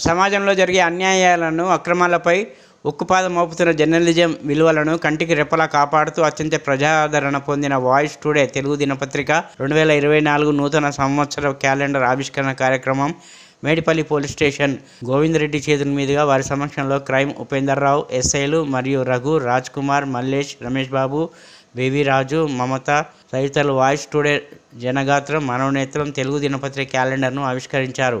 సమాజంలో జరిగే అన్యాయాలను అక్రమాలపై ఉక్కుపాదం మోపుతున్న జర్నలిజం విలువలను కంటికి రెప్పలా కాపాడుతూ అత్యంత ప్రజాదరణ పొందిన వాయిస్ టుడే తెలుగు దినపత్రిక రెండు వేల ఇరవై నాలుగు నూతన సంవత్సర క్యాలెండర్ ఆవిష్కరణ కార్యక్రమం మేడిపల్లి పోలీస్ స్టేషన్ గోవిందరెడ్డి చేతుల మీదుగా వారి సమక్షంలో క్రైమ్ ఉపేందర్ రావు ఎస్ఐలు మరియు రఘు రాజ్ కుమార్ మల్లేష్ రమేష్ బాబు బేబీ రాజు మమత తదితరులు వాయిస్ టుడే జనగాత్రం మనోనేత్రం తెలుగు దినపత్రిక క్యాలెండర్ను ఆవిష్కరించారు.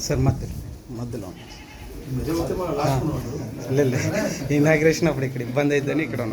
మధ్యలో మధ్యలో ಇಲ್ಲ ಇಲ್ಲ. ಇನಾಗ್ರೇಷನ್ ಅಪ್ಪ ಈ ಕಡೆ ಬಂದೈತಾನೆ ಈ ಕಡೆ